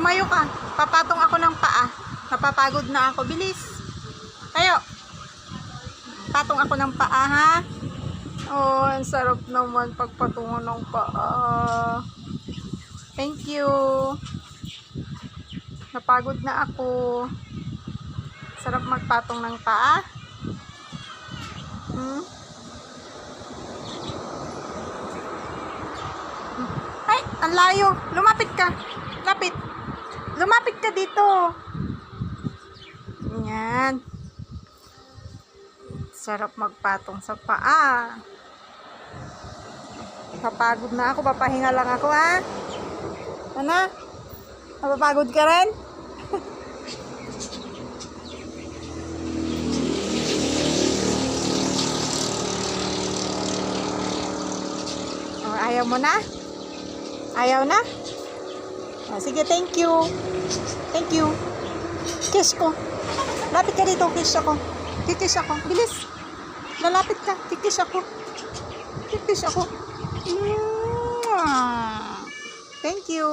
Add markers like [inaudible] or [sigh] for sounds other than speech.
tumayo ka. Papatong ako ng paa. Napapagod na ako. Bilis. Tayo. Patong ako ng paa, ha? Oh, ang sarap naman pagpatungo ng paa. Thank you. Napagod na ako. Sarap magpatong ng paa. Hmm? Ay, ang layo. Lumapit ka. Lapit. Lumapit ka dito. Yan. Sarap magpatong sa paa. Kapagod na ako. Papahinga lang ako, ha? Ano? Napapagod ka rin? [laughs] Oh, ayaw mo na? Ayaw na? Oh, sige, thank you. Thank you. Kiss ko. Lapit ka dito, kiss ako. Kikis ako. Bilis. Lalapit ka. Kikis ako. Kikis ako. Mwah. Thank you.